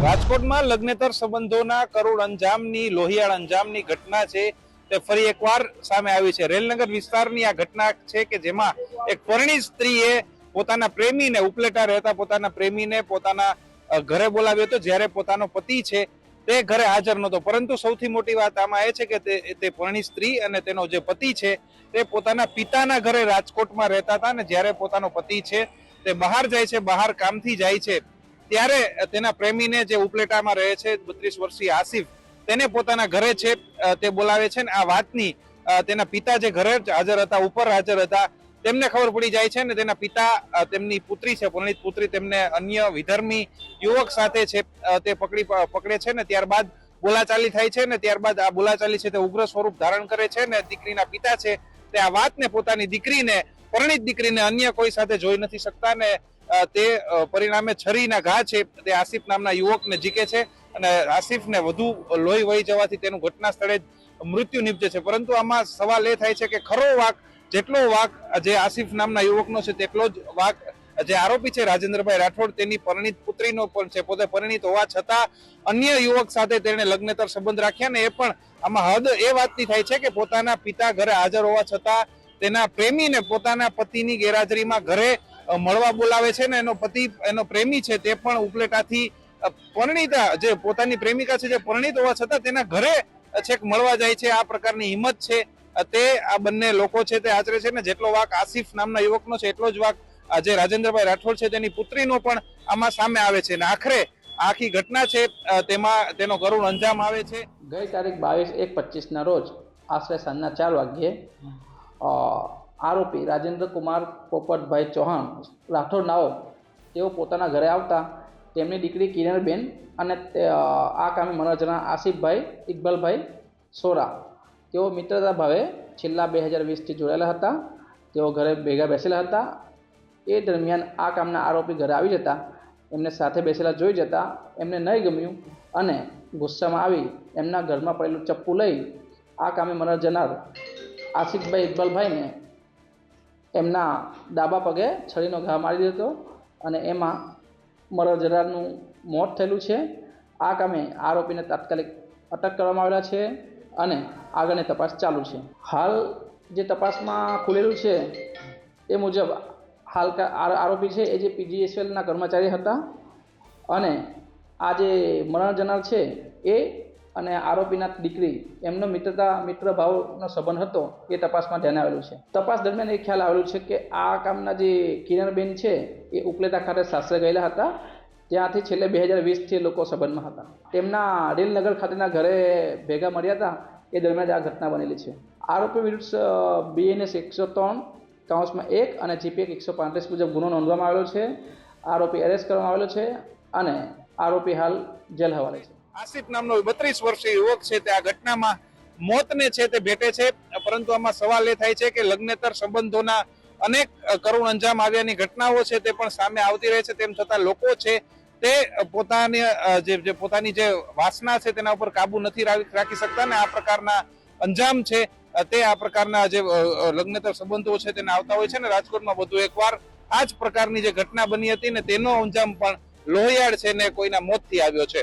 રાજકોટમાં લગ્નેતર સંબંધોના કરોડ અંજામની, લોહિયાળ અંજામની ઘટના છે તે ફરી એકવાર સામે આવી છે. રેલનગર વિસ્તારની આ ઘટના છે કે જેમાં એક પરણી સ્ત્રીએ પોતાના પ્રેમીને, ઉપલેટા રહેતા પોતાના પ્રેમીને પોતાના ઘરે બોલાવ્યો હતો. જ્યારે પોતાનો પતિ છે તે ઘરે હાજર નહોતો. પરંતુ સૌથી મોટી વાત આમાં એ છે કે તે તે પરણી સ્ત્રી અને તેનો જે પતિ છે તે પોતાના પિતાના ઘરે રાજકોટમાં રહેતા હતા અને જ્યારે પોતાનો પતિ છે તે બહાર જાય છે, બહાર કામથી જાય છે. ત્યારે તેના પ્રેમીને જે ઉપલેટામાં રહે છે, બત્રીસ વર્ષીય આસિફ, તેને પોતાના ઘરે છે તે બોલાવે છે ને આ વાતની તેના પિતા જે ઘરે હાજર હતા, ઉપર હાજર હતા, તેમને ખબર પડી જાય છે ને તેના પિતા તેમની પુત્રી છે પરણિત પુત્રી તેમને અન્ય વિધર્મી યુવક સાથે છે તે પકડી પકડે છે ને ત્યારબાદ બોલાચાલી થાય છે ને ત્યારબાદ આ બોલાચાલી છે તે ઉગ્ર સ્વરૂપ ધારણ કરે છે ને દીકરીના પિતા છે તે આ વાતને પોતાની દીકરીને, પરણિત દીકરીને અન્ય કોઈ સાથે જોઈ નથી શકતા ને તે પરિણામે છરીના ઘા છે. તે આસિફ નામના યુવકને જીકે છે અને આસિફને વધુ લોહી વહી જવાથી તેનું ઘટના સ્થળે મૃત્યુ નિપજે છે. પરંતુ આમાં સવાલ એ થાય છે કે ખરો વાક, જેટલો વાક જે આસિફ નામના યુવકનો છે, તેટલો જ વાક જે આરોપી છે રાજેન્દ્રભાઈ રાઠોડ, તેની પરિણીત પુત્રીનો પણ છે. પોતે પરિણીત હોવા છતાં અન્ય યુવક સાથે તેણે લગ્નેતર સંબંધ રાખ્યા ને એ પણ આમાં હદ એ વાતની થાય છે કે પોતાના પિતા ઘરે હાજર હોવા છતાં તેના પ્રેમીને પોતાના પતિની ગેરહાજરીમાં ઘરે મળવા બોલાવે છે ને, એનો પતિ, એનો પ્રેમી છે તે પણ ઉપલેટાથી પરણિતા, જે પોતાની પ્રેમિકા છે જે પરણિત હોવા છતાં તેના ઘરે છેક મળવા જાય છે, આ પ્રકારની હિંમત છે. તે, આ બંને લોકો છે તે આચરે છે ને, જેટલો વાક આસિફ નામના યુવકનો છે, એટલો જ વાક જે રાજેન્દ્રભાઈ રાઠોડ છે તેની પુત્રીનો પણ આમાં સામે આવે છે. અને આખરે આખી ઘટના છે તેમાં, તેનો કરુણ અંજામ આવે છે. ગઈ તારીખ બાવીસ એક પચીસના રોજ આશરે સાંજના ચાર વાગ્યે આરોપી રાજેન્દ્ર કુમાર પોપટભાઈ ચૌહાણ, રાઠોડ નાઓ, તેઓ પોતાના ઘરે આવતા તેમની દીકરી કિરણબેન અને આ કામે મનોરંજના આસિફભાઈ ઇકબાલભાઈ સોરા. તેઓ મિત્રતા ભાવે છેલ્લા બે હજાર વીસથી જોડાયેલા હતા. તેઓ ઘરે ભેગા બેસેલા હતા. એ દરમિયાન આ કામના આરોપી ઘરે આવી જતા. એમને સાથે બેસેલા જોઈ જતા. એમને નહીં ગમ્યું અને ગુસ્સામાં આવી એમના ઘરમાં પડેલું ચપ્પુ લઈ આ કામે મનોર જનાર આસિફભાઈ ઇકબાલભાઈને એમના ડાબા પગે છરીનો ઘા મારી દીધો અને એમાં મરણ જનારનું મોત થયેલું છે. આ કામે આરોપીને તાત્કાલિક અટક કરવામાં આવેલા છે અને આગળની તપાસ ચાલુ છે. હાલ જે તપાસમાં ખુલેલું છે એ મુજબ હાલ આરોપી છે એ જે પીજીએસએલના કર્મચારી હતા અને આ જે મરણ જનાર છે એ અને આરોપીના દીકરી, એમનો મિત્રતા મિત્ર ભાવનો સંબંધ હતો એ તપાસમાં ધ્યાને આવેલું છે. તપાસ દરમિયાન એ ખ્યાલ આવેલું છે કે આ કામના જે કિરણબેન છે, એ ઉપલેટા ખાતે સાસરે ગયેલા હતા. ત્યાંથી છેલ્લે બે હજાર વીસથી લોકો સંબંધમાં હતા. તેમના રેલનગર ખાતેના ઘરે ભેગા મળ્યા હતા. એ દરમિયાન આ ઘટના બનેલી છે. આરોપી વિરુદ્ધ બીએનએસ એકસો ત્રણ કાઉન્સમાં એક અને જીપીએક એકસો પાંત્રીસ મુજબ ગુનો નોંધવામાં આવેલો છે. આરોપી એરેસ્ટ કરવામાં આવેલો છે અને આરોપી હાલ જેલ હવાલે છે. આસિફ નામનો બત્રીસ વર્ષીય યુવક છે તે આ ઘટનામાં મોતને છે તે ભેટે છે. પરંતુ આમાં સવાલ એ થાય છે કે લગ્નેતર સંબંધોના અનેક કરુણ અંજામ આવ્યાની ઘટનાઓ છે તે પણ સામે આવતી રહે છે. તેમ છતાં લોકો છે તે પોતાની જે જે પોતાની જે વાસના છે તેના ઉપર કાબુ નથી રાખ- શકતા ને આ પ્રકારના અંજામ છે તે આ પ્રકારના જે લગ્નેતર સંબંધો છે તેને આવતા હોય છે ને રાજકોટમાં વધુ એકવાર આ જ પ્રકારની જે ઘટના બની હતી ને તેનો અંજામ પણ લોહિયાળ છે ને કોઈના મોતથી આવ્યો છે.